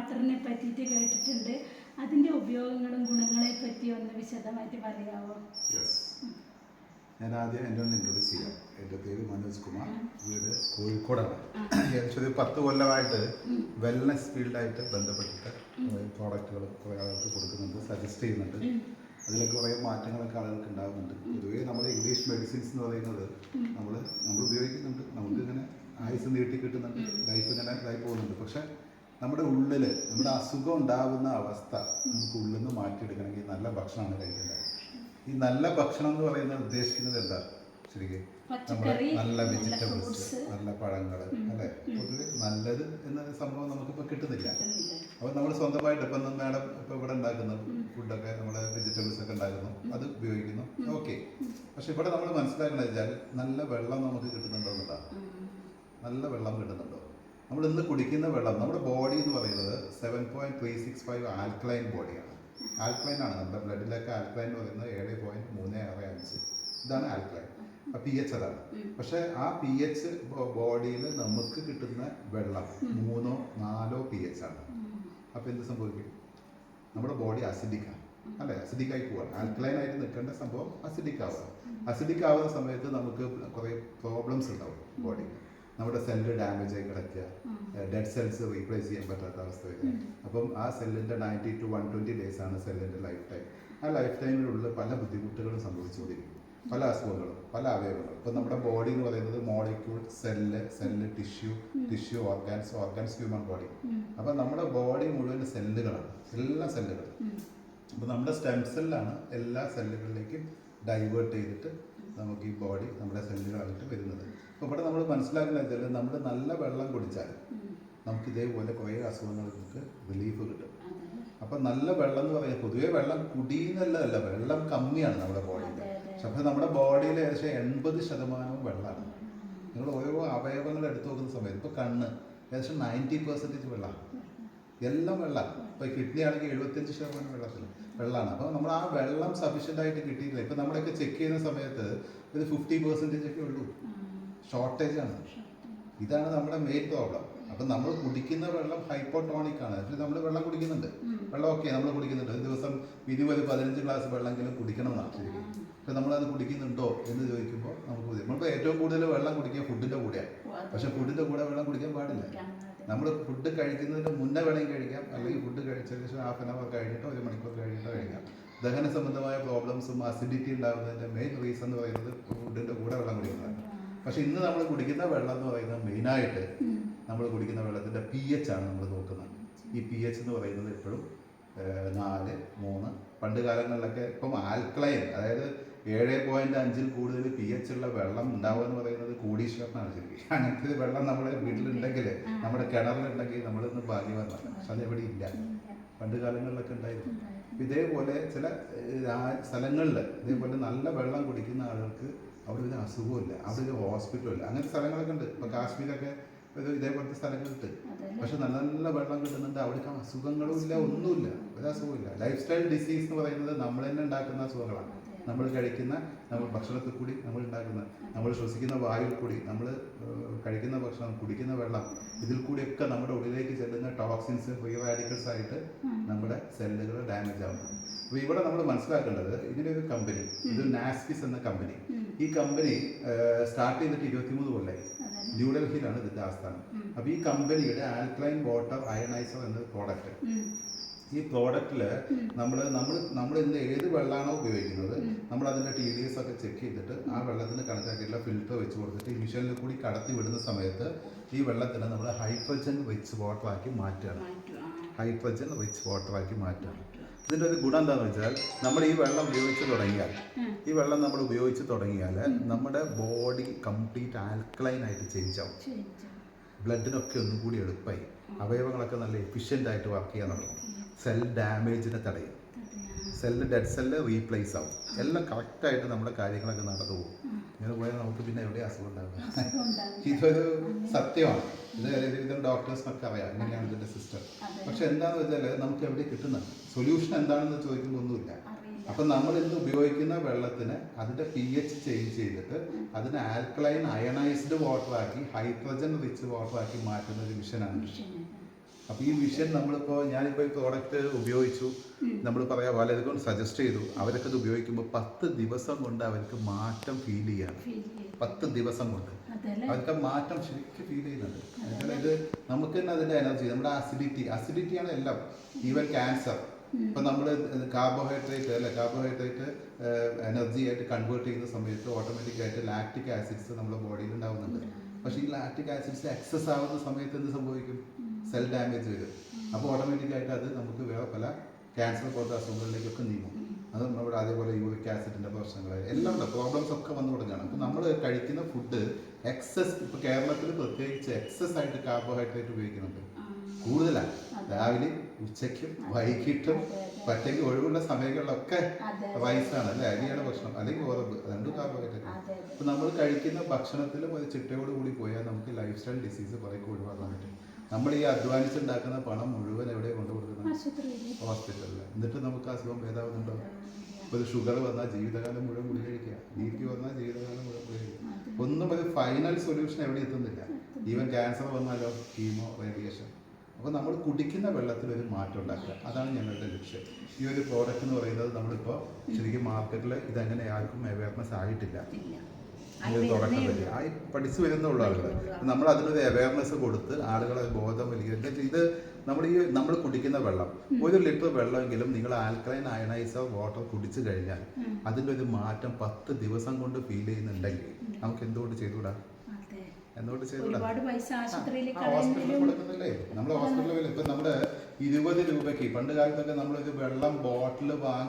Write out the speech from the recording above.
വാട്ടറിനെ പറ്റിയിട്ട് കേട്ടിട്ടുണ്ട്. അതിന്റെ ഉപയോഗങ്ങളും ഗുണങ്ങളെ പറ്റി ഒന്ന് വിശദമായിട്ട് പറയാമോ ഞാൻ ആദ്യം എന്റെ ഒന്ന് ഇൻട്രൊഡ്യൂസ് ചെയ്യാം. എന്റെ പേര് മനോജ് കുമാർ. വീട് കോഴിക്കോടാണ്. ഏകദേശം ഒരു പത്ത് കൊല്ലമായിട്ട് വെൽനസ് ഫീൽഡായിട്ട് ബന്ധപ്പെട്ടിട്ട് കുറേ പ്രോഡക്റ്റുകൾ കുറേ ആളുകൾക്ക് കൊടുക്കുന്നുണ്ട് സജസ്റ്റ് ചെയ്യുന്നുണ്ട്. അതിലൊക്കെ കുറേ മാറ്റങ്ങളൊക്കെ ആളുകൾക്ക് ഉണ്ടാകുന്നുണ്ട്. പൊതുവേ നമ്മൾ ഇംഗ്ലീഷ് മെഡിസിൻസ് എന്ന് പറയുന്നത് നമ്മൾ നമ്മൾ ഉപയോഗിക്കുന്നുണ്ട്. നമുക്ക് ഇങ്ങനെ ആയുസ് നീട്ടി കിട്ടുന്നുണ്ട്. ലൈഫ് ഇങ്ങനെ ഇതായി പോകുന്നുണ്ട്. പക്ഷേ നമ്മുടെ ഉള്ളിൽ നമ്മുടെ അസുഖം ഉണ്ടാകുന്ന അവസ്ഥ നമുക്ക് ഉള്ളിൽ നിന്ന് മാറ്റിയെടുക്കണമെങ്കിൽ നല്ല ഭക്ഷണമാണ് കഴിക്കേണ്ടത്. ഈ നല്ല ഭക്ഷണം എന്ന് പറയുന്നത് ഉദ്ദേശിക്കുന്നത് എന്താ? ശരിക്കും നമ്മുടെ നല്ല വെജിറ്റബിൾസ് നല്ല പഴങ്ങൾ അല്ലെ? പൊതുവെ നല്ലത് എന്ന സംഭവം നമുക്കിപ്പോൾ കിട്ടുന്നില്ല. അപ്പോൾ നമ്മൾ സ്വന്തമായിട്ട് ഇപ്പം മാഡം ഇപ്പോൾ ഇവിടെ ഉണ്ടാക്കുന്ന ഫുഡൊക്കെ നമ്മുടെ വെജിറ്റബിൾസ് ഒക്കെ ഉണ്ടാക്കുന്നു അത് ഉപയോഗിക്കുന്നു. ഓക്കെ. പക്ഷെ ഇവിടെ നമ്മൾ മനസ്സിലാക്കുന്നത് വെച്ചാൽ നല്ല വെള്ളം നമുക്ക് കിട്ടുന്നുണ്ടോ എന്നുള്ളതാണ്. നല്ല വെള്ളം കിട്ടുന്നുണ്ടോ? നമ്മൾ ഇന്ന് കുടിക്കുന്ന വെള്ളം നമ്മുടെ ബോഡി എന്ന് പറയുന്നത് seven point three six five alkaline ബോഡിയാണ് ആൽക്ലൈൻ ആണ്. നമ്മുടെ ബ്ലഡിലൊക്കെ ആൽക്ലൈൻ എന്ന് പറയുന്നത് ഏഴ് പോയിന്റ് മൂന്ന് ആറ് അഞ്ച്. ഇതാണ് ആൽക്ലൈൻ പി എച്ച് അതാണ്. പക്ഷെ ആ പി എച്ച് ബോഡിയിൽ നമുക്ക് കിട്ടുന്ന വെള്ളം മൂന്നോ നാലോ പി എച്ച് ആണ് അപ്പോൾ എന്ത് സംഭവിക്കും? നമ്മുടെ ബോഡി അസിഡിക്കാണ് അല്ലേ? അസിഡിക്കായി പോവാണ്. ആൽക്കലൈൻ ആയിട്ട് നിൽക്കേണ്ട സംഭവം അസിഡിക് ആവുക അസിഡിക് ആവുന്ന സമയത്ത് നമുക്ക് കുറേ പ്രോബ്ലംസ് ഉണ്ടാവും ബോഡിയിൽ നമ്മുടെ സെല്ല് ഡാമേജ് ആയി കിടക്കുക. ഡെഡ് സെൽസ് റീപ്ലേസ് ചെയ്യാൻ പറ്റാത്ത അവസ്ഥ വരിക അപ്പം ആ സെല്ലിന്റെ ninety to one twenty days ആണ് സെല്ലിന്റെ ലൈഫ് ടൈം ആ ലൈഫ് ടൈമിലുള്ള പല ബുദ്ധിമുട്ടുകളും സംഭവിച്ചുകൊണ്ടിരിക്കും. പല അസുഖങ്ങളും പല അവയവങ്ങളും. ഇപ്പം നമ്മുടെ ബോഡി എന്ന് പറയുന്നത് molecule cell cell tissue tissue organs organs human body അപ്പം നമ്മുടെ ബോഡി മുഴുവൻ സെല്ലുകളാണ് എല്ലാ സെല്ലുകളും അപ്പോൾ നമ്മുടെ സ്റ്റെം സെല്ലാണ് എല്ലാ സെല്ലുകളിലേക്കും ഡൈവേർട്ട് ചെയ്തിട്ട് നമുക്ക് ഈ ബോഡി നമ്മുടെ സെല്ലുകളായിട്ട് വരുന്നത്. ഇവിടെ നമ്മൾ മനസ്സിലാക്കുന്ന വെച്ചാൽ നമ്മൾ നല്ല വെള്ളം കുടിച്ചാൽ നമുക്ക് ഇതേപോലെ കുറേ അസുഖങ്ങൾക്ക് റിലീഫ് കിട്ടും. അപ്പം നല്ല വെള്ളം എന്ന് പറയുന്നത് പൊതുവേ വെള്ളം കുടിയുന്നതല്ല വെള്ളം കമ്മിയാണ് നമ്മുടെ ബോഡിയിൽ. പക്ഷെ അപ്പം നമ്മുടെ ബോഡിയിൽ ഏകദേശം എൺപത് ശതമാനവും വെള്ളമാണ് നിങ്ങൾ ഓരോ അവയവങ്ങൾ എടുത്തു നോക്കുന്ന സമയത്ത് ഇപ്പോൾ കണ്ണ് ഏകദേശം നയന്റി പെർസെന്റേജ് വെള്ളമാണ് എല്ലാം വെള്ളം. ഇപ്പോൾ കിഡ്നി ആണെങ്കിൽ എഴുപത്തഞ്ച് ശതമാനം വെള്ളത്തിൽ വെള്ളമാണ് അപ്പോൾ നമ്മൾ ആ വെള്ളം സഫീഷ്യന്റ് ആയിട്ട് കിട്ടിയിട്ടില്ല. ഇപ്പം നമ്മളൊക്കെ ചെക്ക് ചെയ്യുന്ന സമയത്ത് ഇത് ഫിഫ്റ്റി പെർസെന്റേജ് ഒക്കെ ഉള്ളൂ. ഷോർട്ടേജ് ആണ് ഇതാണ് നമ്മുടെ മെയിൻ പ്രോബ്ലം അപ്പം നമ്മൾ കുടിക്കുന്ന വെള്ളം ഹൈപ്പോട്ടോണിക് ആണ്. അതിൽ നമ്മൾ വെള്ളം കുടിക്കുന്നുണ്ട്. വെള്ളം ഓക്കെ നമ്മൾ കുടിക്കുന്നുണ്ട്. ഒരു ദിവസം മിനിമം ഒരു പതിനഞ്ച് ഗ്ലാസ് വെള്ളമെങ്കിലും കുടിക്കണം എന്നാണ് ശരിക്കും പക്ഷെ നമ്മളത് കുടിക്കുന്നുണ്ടോ എന്ന് ചോദിക്കുമ്പോൾ നമുക്ക് നമ്മളിപ്പോൾ ഏറ്റവും കൂടുതൽ വെള്ളം കുടിക്കുക ഫുഡിന്റെ കൂടെയാണ്. പക്ഷെ ഫുഡിന്റെ കൂടെ വെള്ളം കുടിക്കാൻ പാടില്ല. നമ്മൾ ഫുഡ് കഴിക്കുന്നതിന് മുന്നേ വേണമെങ്കിൽ കഴിക്കാം. അല്ലെങ്കിൽ ഫുഡ് കഴിച്ചതിന് ശേഷം ഹാഫ് ആൻ അവർ കഴിഞ്ഞിട്ടോ ഒരു മണിക്കൂർ കഴിഞ്ഞിട്ടോ കഴിക്കാം. ദഹന സംബന്ധമായ പ്രോബ്ലംസും അസിഡിറ്റി ഉണ്ടാകുന്നതിന്റെ മെയിൻ റീസൺ എന്ന് പറയുന്നത് ഫുഡിന്റെ കൂടെ വെള്ളം കുടിക്കുന്നതാണ്. പക്ഷെ ഇന്ന് നമ്മൾ കുടിക്കുന്ന വെള്ളം എന്ന് പറയുന്നത് മെയിനായിട്ട് നമ്മൾ കുടിക്കുന്ന വെള്ളത്തിന്റെ പി എച്ച് ആണ് നമ്മൾ നോക്കുന്നത്. ഈ പി എച്ച് എന്ന് പറയുന്നത് എപ്പോഴും നാല് മൂന്ന് പണ്ട് കാലങ്ങളിലൊക്കെ ഇപ്പം ആൽക്ലൈൻ അതായത് ഏഴ് പോയിന്റ് അഞ്ചിൽ കൂടുതൽ പി എച്ച് ഉള്ള വെള്ളം ഉണ്ടാവുക എന്ന് പറയുന്നത് കോടീശ്വരനാണ് ശരിക്കും. അങ്ങനത്തെ വെള്ളം നമ്മുടെ വീട്ടിലുണ്ടെങ്കിൽ നമ്മുടെ കിണറിലുണ്ടെങ്കിൽ നമ്മളിന്ന് ഭാഗ്യവാനാണ്. പക്ഷെ അതെവിടെ ഇല്ല. പണ്ട് കാലങ്ങളിലൊക്കെ ഉണ്ടായിരുന്നു. ഇതേപോലെ ചില സ്ഥലങ്ങളിൽ ഇതേപോലെ നല്ല വെള്ളം കുടിക്കുന്ന ആളുകൾക്ക് അവിടെ ഒരു അസുഖമില്ല അവിടെ ഒരു ഹോസ്പിറ്റലും അങ്ങനത്തെ സ്ഥലങ്ങളൊക്കെ ഉണ്ട്. ഇപ്പൊ കാശ്മീരൊക്കെ ഇതേപോലത്തെ സ്ഥലങ്ങളുണ്ട്. പക്ഷെ നല്ല നല്ല വെള്ളം കിട്ടുന്നുണ്ട്. അവിടേക്ക് അസുഖങ്ങളും ഇല്ല ഒന്നുമില്ല. ഒരു അസുഖമില്ല ലൈഫ് സ്റ്റൈൽ ഡിസീസ് എന്ന് പറയുന്നത് നമ്മൾ തന്നെ ഉണ്ടാക്കുന്ന അസുഖങ്ങളാണ്. നമ്മൾ കഴിക്കുന്ന നമ്മൾ ഭക്ഷണത്തിൽ കൂടി നമ്മൾ ഉണ്ടാക്കുന്ന നമ്മൾ ശ്വസിക്കുന്ന വായുവിൽ കൂടി നമ്മൾ കഴിക്കുന്ന ഭക്ഷണം കുടിക്കുന്ന വെള്ളം ഇതിൽ കൂടിയൊക്കെ നമ്മുടെ ഉള്ളിലേക്ക് ചെല്ലുന്ന ടോക്സിൻസ് ഫ്രീ റാഡിക്കൽസ് ആയിട്ട് നമ്മുടെ സെല്ലുകൾ ഡാമേജ് ആവുന്നു അപ്പോൾ ഇവിടെ നമ്മൾ മനസ്സിലാക്കേണ്ടത് ഇതിന്റെ ഒരു കമ്പനി ഇത് നാസ്കിസ് എന്ന കമ്പനി. ഈ കമ്പനി സ്റ്റാർട്ട് ചെയ്തിട്ട് ഇരുപത്തിമൂന്ന് കൊല്ലായി. ന്യൂഡൽഹിയിലാണ് ഇതിന്റെ ആസ്ഥാനം അപ്പോൾ ഈ കമ്പനിയുടെ ആൽക്ലൈൻ വാട്ടർ അയണൈസർ എന്ന പ്രോഡക്റ്റ് ഈ പ്രോഡക്റ്റിൽ നമ്മൾ നമ്മൾ നമ്മൾ ഇന്ന് ഏത് വെള്ളമാണോ ഉപയോഗിക്കുന്നത് നമ്മൾ അതിന്റെ ടി ഡി എസ് ഒക്കെ ചെക്ക് ചെയ്തിട്ട് ആ വെള്ളത്തിന് കണക്കാക്കിയിട്ടുള്ള ഫിൽറ്റർ വെച്ച് കൊടുത്തിട്ട് ഈ മിഷനിൽ കൂടി കടത്തി വിടുന്ന സമയത്ത് ഈ വെള്ളത്തിന് നമ്മൾ ഹൈഡ്രജൻ റിച്ച് വാട്ടറാക്കി മാറ്റുകയാണ് ഹൈഡ്രജൻ റിച്ച് വാട്ടറാക്കി മാറ്റുകയാണ് ഇതിന്റെ ഒരു ഗുണം എന്താണെന്ന് വെച്ചാൽ നമ്മൾ ഈ വെള്ളം ഉപയോഗിച്ച് തുടങ്ങിയാൽ ഈ വെള്ളം നമ്മൾ ഉപയോഗിച്ച് തുടങ്ങിയാൽ നമ്മുടെ ബോഡി കംപ്ലീറ്റ് ആൽക്കലൈൻ ആയിട്ട് ചേഞ്ച് ആവും. ബ്ലഡിനൊക്കെ ഒന്നും കൂടി എളുപ്പമായി അവയവങ്ങളൊക്കെ നല്ല എഫിഷ്യന്റ് ആയിട്ട് വർക്ക് ചെയ്യാൻ തുടങ്ങും. സെൽ ഡാമേജിനെ തടയും. സെല്ല് ഡെഡ് സെല്ല് റീപ്ലേസ് ആവും. എല്ലാം കറക്റ്റായിട്ട് നമ്മുടെ കാര്യങ്ങളൊക്കെ നടന്നു പോകും. ഇങ്ങനെ പോയാൽ നമുക്ക് പിന്നെ എവിടെ അസുഖം ഉണ്ടാകും ഇതൊരു സത്യമാണ്. ഇത് ഇത് ഡോക്ടേഴ്സിനൊക്കെ അറിയാം എങ്ങനെയാണ് ഇതിന്റെ സിസ്റ്റം പക്ഷെ എന്താണെന്ന് വെച്ചാൽ നമുക്ക് എവിടെ കിട്ടുന്നത്? സൊല്യൂഷൻ എന്താണെന്ന് ചോദിക്കുമ്പോൾ ഒന്നുമില്ല. അപ്പം നമ്മൾ ഇന്ന് ഉപയോഗിക്കുന്ന വെള്ളത്തിന് അതിന്റെ പി എച്ച് ചേഞ്ച് ചെയ്തിട്ട് അതിന് ആൽക്കലൈൻ അയണൈസ്ഡ് വാട്ടറാക്കി ഹൈഡ്രജൻ റിച്ച് വാട്ടറാക്കി മാറ്റുന്ന ഒരു മിഷനാണ് അപ്പോൾ ഈ വിഷൻ നമ്മളിപ്പോൾ ഞാനിപ്പോൾ ഈ പ്രോഡക്റ്റ് ഉപയോഗിച്ചു. നമ്മൾ പറയാം പലർക്കും സജസ്റ്റ് ചെയ്തു. അവരൊക്കെ ഇത് ഉപയോഗിക്കുമ്പോൾ പത്ത് ദിവസം കൊണ്ട് അവർക്ക് മാറ്റം ഫീൽ ചെയ്യാണ്. പത്ത് ദിവസം കൊണ്ട്. അവർക്ക് മാറ്റം ശരിക്കും ഫീൽ ചെയ്യുന്നുണ്ട്. അതായത് ഇത് നമുക്ക് തന്നെ അതിന്റെ എനർജി നമ്മുടെ അസിഡിറ്റി ആണ് എല്ലാം. ഈവൻ ക്യാൻസർ ഇപ്പൊ നമ്മൾ കാർബോഹൈഡ്രേറ്റ് അല്ലെ? കാർബോഹൈഡ്രേറ്റ് എനർജി ആയിട്ട് കൺവേർട്ട് ചെയ്യുന്ന സമയത്ത് ഓട്ടോമാറ്റിക് ആയിട്ട് ലാക്ടിക് ആസിഡ്സ് നമ്മുടെ ബോഡിയിൽ ഉണ്ടാവുന്നുണ്ട്. പക്ഷേ ഈ ലാക്ടിക് ആസിഡ്സ് എക്സസ് ആവുന്ന സമയത്ത് എന്ത് സംഭവിക്കും? സെൽ ഡാമേജ് വരും. അപ്പോൾ ഓട്ടോമാറ്റിക്കായിട്ട് അത് നമുക്ക് വേറെ പല ക്യാൻസർ പോലത്തെ അസുഖങ്ങളിലേക്കൊക്കെ നീങ്ങും. അത് നമ്മുടെ അതേപോലെ യൂറിക് ആസിഡിന്റെ പ്രശ്നങ്ങൾ എല്ലാം ഉണ്ട് പ്രോബ്ലംസ് ഒക്കെ വന്നു തുടങ്ങുകയാണ് അപ്പോൾ നമ്മൾ കഴിക്കുന്ന ഫുഡ് എക്സസ് ഇപ്പോൾ കേരളത്തിൽ പ്രത്യേകിച്ച് എക്സസ് ആയിട്ട് കാർബോഹൈഡ്രേറ്റ് ഉപയോഗിക്കുന്നുണ്ട്. കൂടുതലാണ് രാവിലെ ഉച്ചയ്ക്കും വൈകിട്ടും പറ്റെങ്കിൽ ഒഴിവുള്ള സമയങ്ങളിലൊക്കെ. റൈസാണ് അല്ലെ? അരിയാണ് ഭക്ഷണം അല്ലെങ്കിൽ ഗോതമ്പ് രണ്ടും കാർബോഹൈഡ്രേറ്റ് അപ്പോൾ നമ്മൾ കഴിക്കുന്ന ഭക്ഷണത്തിലും ഒരു ചിട്ടയോട് കൂടി പോയാൽ നമുക്ക് ലൈഫ് സ്റ്റൈൽ ഡിസീസ് കുറേ ഒഴിവാക്കാൻ പറ്റും. നമ്മൾ ഈ അധ്വാനിച്ചുണ്ടാക്കുന്ന പണം മുഴുവൻ എവിടെ കൊണ്ടു കൊടുക്കുന്നത്? ഹോസ്പിറ്റലിൽ എന്നിട്ട് നമുക്ക് അസുഖം ഭേദാവുന്നുണ്ടോ ഇപ്പോൾ ഒരു ഷുഗർ വന്നാൽ ജീവിതകാലം മുഴുവൻ ഗുളി കഴിക്കുക. ബി പി വന്നാൽ ജീവിതകാലം മുഴുവൻ ഗുളി കഴിക്കുക. ഒന്നും ഒരു ഫൈനൽ സൊല്യൂഷൻ എവിടെ എത്തുന്നില്ല. ഈവൻ ക്യാൻസർ വന്നാലോ കീമോ റേഡിയേഷൻ അപ്പോൾ നമ്മൾ കുടിക്കുന്ന വെള്ളത്തിൽ ഒരു മാറ്റം ഉണ്ടാക്കുക. അതാണ് ഞങ്ങളുടെ ലക്ഷ്യം. ഈ ഒരു പ്രോഡക്റ്റ് എന്ന് പറയുന്നത് നമ്മളിപ്പോൾ ശരിക്കും മാർക്കറ്റിൽ ഇതങ്ങനെ ആർക്കും അവയർനെസ് ആയിട്ടില്ല. ഇല്ല ഇത് തുടക്കം വരെ ആയി പഠിച്ചു വരുന്നുള്ള ആളുകൾ നമ്മൾ അതിനൊരു അവയർനെസ് കൊടുത്ത് ആളുകളെ ബോധം വലിയ ഇത് നമ്മൾ ഈ നമ്മൾ കുടിക്കുന്ന വെള്ളം. ഒരു ലിറ്റർ വെള്ളമെങ്കിലും നിങ്ങൾ ആൽക്കലൈൻ അയണൈസർ വാട്ടർ കുടിച്ചു കഴിഞ്ഞാൽ അതിന്റെ ഒരു മാറ്റം പത്ത് ദിവസം കൊണ്ട് ഫീൽ ചെയ്യുന്നുണ്ടെങ്കിൽ നമുക്ക് എന്തുകൊണ്ട് ചെയ്തുകൂടാ? എന്തുകൊണ്ട് ചെയ്തുകൂടാ? ആ, ഹോസ്പിറ്റലിൽ കൊടുക്കുന്നില്ലേ? നമ്മൾ ഹോസ്പിറ്റലിൽ ഇപ്പൊ നമ്മുടെ ഇരുപത് രൂപയ്ക്ക് പണ്ട് കാലത്തൊക്കെ നമ്മളൊരു വെള്ളം ബോട്ടിൽ വാങ്ങി